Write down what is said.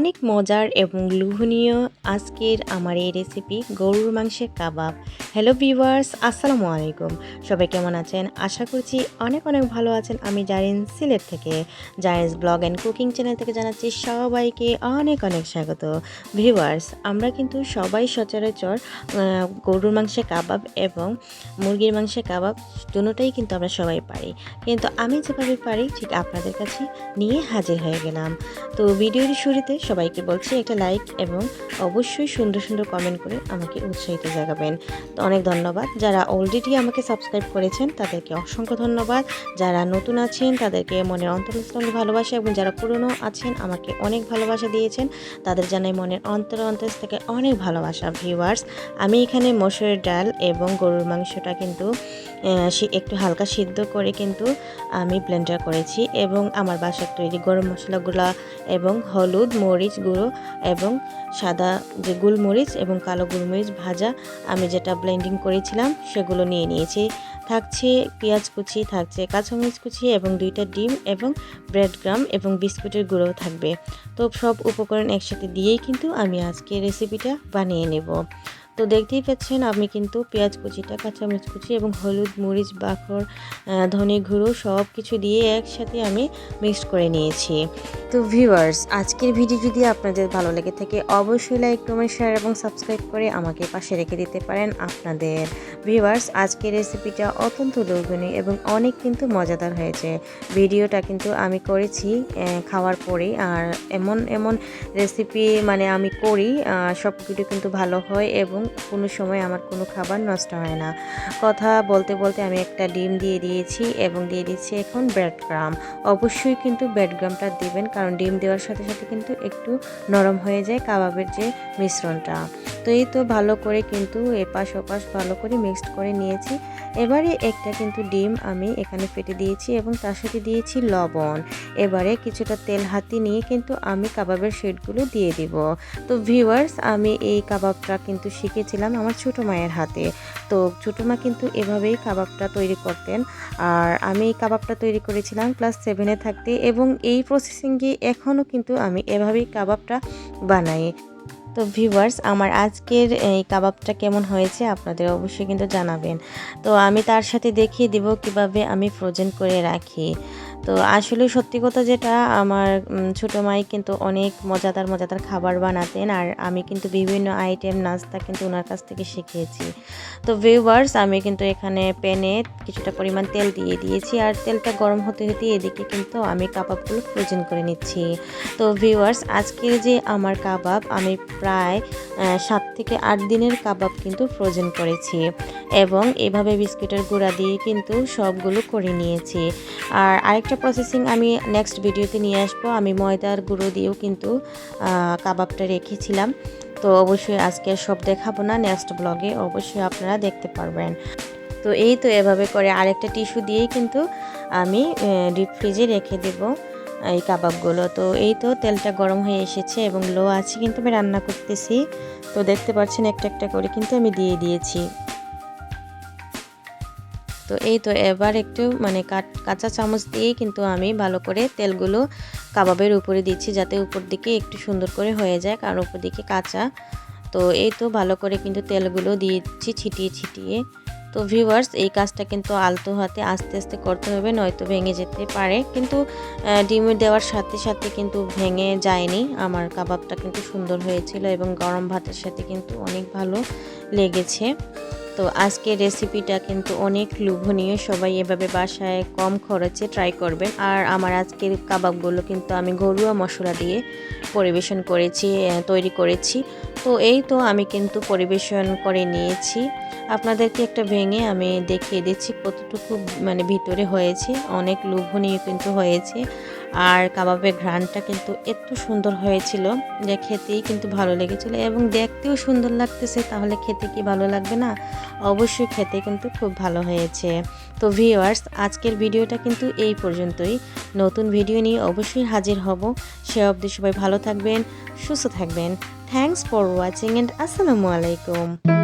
অনেক মজার এবং লোভনীয় আজকের আমার এই রেসিপি গরুর মাংসের কাবাব। হ্যালো ভিউয়ার্স আসসালামু আলাইকুম। সবাই কেমন আছেন? আশা করছি অনেক অনেক ভালো আছেন। আমি জারিন সিলেট থেকে। Zarin's blog and cooking channel থেকে জানাচ্ছি সবাইকে অনেক অনেক স্বাগত। ভিউয়ার্স আমরা কিন্তু সবাই সচরাচর গরুর মাংসের কাবাব এবং মুরগির মাংসের কাবাব দুটোটাই কিন্তু আমরা সবাই পারি। কিন্তু আমি যেভাবে পারি, ঠিক আপনাদের কাছে নিয়ে হাজির হয়ে গেলাম। তো ভিডিওর শুরুতে সবাইকে বলছি একটা লাইক এবং অবশ্যই সুন্দর সুন্দর কমেন্ট করে আমাকে উৎসাহিত জাগাবেন। তো অনেক ধন্যবাদ। যারা অলরেডি আমাকে সাবস্ক্রাইব করেছেন, তাদেরকে অসংখ্য ধন্যবাদ। যারা নতুন আছেন, তাদেরকে মনের অন্তরস্থল ভালোবাসা এবং যারা পুরনো আছেন, আমাকে অনেক ভালোবাসা দিয়েছেন। তাদের জানাই মনের অন্তর অন্তর থেকে অনেক ভালোবাসা ভিউয়ার্স আমি এখানে মসুরের ডাল এবং গরুর মাংসটা কিন্তু একটু হালকা সিদ্ধ করে কিন্তু আমি ব্লেন্ডার করেছি এবং আমার বাসার তৈরি গরম মশলাগুলো এবং হলুদ, মরিচ গুঁড়ো এবং সাদা যে গোলমরিচ এবং কালো গোলমরিচ ভাজা আমি যেটা ব্লেন্ডিং করেছিলাম, সেগুলো নিয়ে নিয়েছি। থাকছে পেঁয়াজ কুচি, থাকছে কাঁচামরিচ কুচি এবং দুইটা ডিম এবং ব্রেড গ্রাম এবং বিস্কুটের গুঁড়োও থাকবে। তো সব উপকরণ একসাথে দিয়েই কিন্তু আমি আজকে রেসিপিটা বানিয়ে নেব। তো দেখতেই পাচ্ছেন, আমি কিন্তু পেঁয়াজ কুচিটা, কাঁচামরিচ কুচি এবং হলুদ, মরিচ, বাখর ধনে গুঁড়ো সব কিছু দিয়ে একসাথে আমি মিক্সড করে নিয়েছি। তো ভিউয়ার্স আজকের ভিডিও যদি আপনাদের ভালো লেগে থাকে, অবশ্যই লাইক কমেন্ট শেয়ার এবং সাবস্ক্রাইব করে আমাকে পাশে রেখে দিতে পারেন আপনাদের। ভিউয়ার্স আজকের রেসিপিটা অত্যন্ত লোভনীয় এবং অনেক কিন্তু মজাদার হয়েছে। ভিডিওটা কিন্তু আমি করেছি খাওয়ার পরে আর এমন এমন রেসিপি মানে আমি করি সব কিন্তু ভালো হয় এবং কোনো সময় আমার কোনো খাবার নষ্ট হয় না। কথা বলতে বলতে আমি একটা ডিম দিয়ে দিয়েছি এবং দিয়ে দিচ্ছি এখন ব্রেড অবশ্যই কিন্তু ব্রেড গ্রামটা দেবেন, কারণ ডিম দেওয়ার সাথে সাথে কিন্তু একটু নরম হয়ে যায় কাবাবের যে মিশ্রণটা। তো এই তো ভালো করে কিন্তু এপাশ ওপাশ ভালো করে মিক্সড করে নিয়েছি। এবারে একটা কিন্তু ডিম আমি এখানে ফেটে দিয়েছি এবং তার সাথে দিয়েছি লবণ। এবারে কিছুটা তেল হাতি নিয়ে কিন্তু আমি কাবাবের শেডগুলো দিয়ে দিব। তো ভিউয়ার্স আমি এই কাবাবটা কিন্তু শিখেছিলাম আমার ছোটো মায়ের হাতে। তো ছোটো মা কিন্তু এভাবেই কাবাবটা তৈরি করতেন। আর আমি এই কাবাবটা তৈরি করেছিলাম ক্লাস সেভেনে থাকতে এবং এই প্রসেসিংয়ে এখনও কিন্তু আমি এভাবেই কাবাবটা বানাই। তো ভিউয়ার্স আমার আজকের এই কাবাবটা কেমন হয়েছে আপনাদের অবশ্যই কিন্তু জানাবেন। তো আমি তার সাথে দেখিয়ে দিব কীভাবে আমি ফ্রোজেন করে রাখি। তো আসলে সত্যি কথা যেটা, আমার ছোটো মাই কিন্তু অনেক মজাদার মজাদার খাবার বানাতেন আর আমি কিন্তু বিভিন্ন আইটেম নাস্তা কিন্তু ওনার কাছ থেকে শিখিয়েছি তো ভিউয়ার্স আমি কিন্তু এখানে প্যানে কিছুটা পরিমাণ তেল দিয়ে দিয়েছি আর তেলটা গরম হতে হতে এদিকে কিন্তু আমি কাবাবগুলো ফ্রোজেন করে নিচ্ছি। তো ভিউয়ার্স আজকের যে আমার কাবাব, আমি প্রায় সাত থেকে আট দিনের কাবাব কিন্তু ফ্রোজেন করেছি এবং এভাবে বিস্কুটের গুঁড়া দিয়ে কিন্তু সবগুলো করে নিয়েছি। আর আরেকটা প্রসেসিং আমি নেক্সট ভিডিওতে নিয়ে আসব। আমি ময়দার গুঁড়ো দিয়েও কিন্তু কাবাবটা রেখেছিলাম। তো অবশ্যই আজকে সব দেখাবো না নেক্সট ব্লগে অবশ্যই আপনারা দেখতে পারবেন। তো এই তো এভাবে করে আরেকটা টিস্যু দিয়েই কিন্তু আমি ডিপ ফ্রিজে রেখে দেব এই কাবাবগুলো। তো এই তো তেলটা গরম হয়ে এসেছে এবং লো আছে কিন্তু আমি রান্না করতেছি। তো দেখতে পাচ্ছেন একটা একটা করে কিন্তু আমি দিয়ে দিয়েছি। তো এই তো এবার একটু মানে কাঁচা চামচ দিয়েই কিন্তু আমি ভালো করে তেলগুলো কাবাবের উপরে দিচ্ছি যাতে উপর দিকে একটু সুন্দর করে হয়ে যায় কারণ উপর দিকে কাঁচা। তো এই তো ভালো করে কিন্তু তেলগুলো দিয়েছি ছিটিয়ে ছিটিয়ে। তো ভিউয়ার্স এই কাজটা কিন্তু আলতো হাতে আস্তে আস্তে করতে হবে, নয়তো ভেঙে যেতে পারে। কিন্তু ডিম দেওয়ার সাথে সাথে কিন্তু ভেঙে যায়নি। আমার কাবাবটা কিন্তু সুন্দর হয়েছিল এবং গরম ভাতের সাথে কিন্তু অনেক ভালো লেগেছে। তো আজকের রেসিপিটা কিন্তু অনেক লোভনীয়। সবাই এভাবে বাসায় কম খরচে ট্রাই করবেন। আর আমার আজকের কাবাবগুলো কিন্তু আমি ঘরোয়া মশলা দিয়ে পরিবেশন করেছি তৈরি করেছি। তো এই তো আমি কিন্তু পরিবেশন করে নিয়েছি। আপনাদেরকে একটা ভেঙে আমি দেখিয়ে দিচ্ছি কতটুকু মানে ভিতরে হয়েছে। অনেক লোভনীয় কিন্তু হয়েছে। আর কাবাবের ঘ্রাণটা কিন্তু এত সুন্দর হয়েছিল। যে খেতেই কিন্তু ভালো লেগেছিল এবং দেখতেও সুন্দর লাগতেছে, তাহলে খেতে কি ভালো লাগবে না? অবশ্যই খেতে কিন্তু খুব ভালো হয়েছে। তো ভিউয়ার্স আজকের ভিডিওটা কিন্তু এই পর্যন্তই। নতুন ভিডিও নিয়ে অবশ্যই হাজির হব। সে অবধি সবাই ভালো থাকবেন, সুস্থ থাকবেন। থ্যাংকস ফর ওয়াচিং অ্যান্ড আসসালামু আলাইকুম।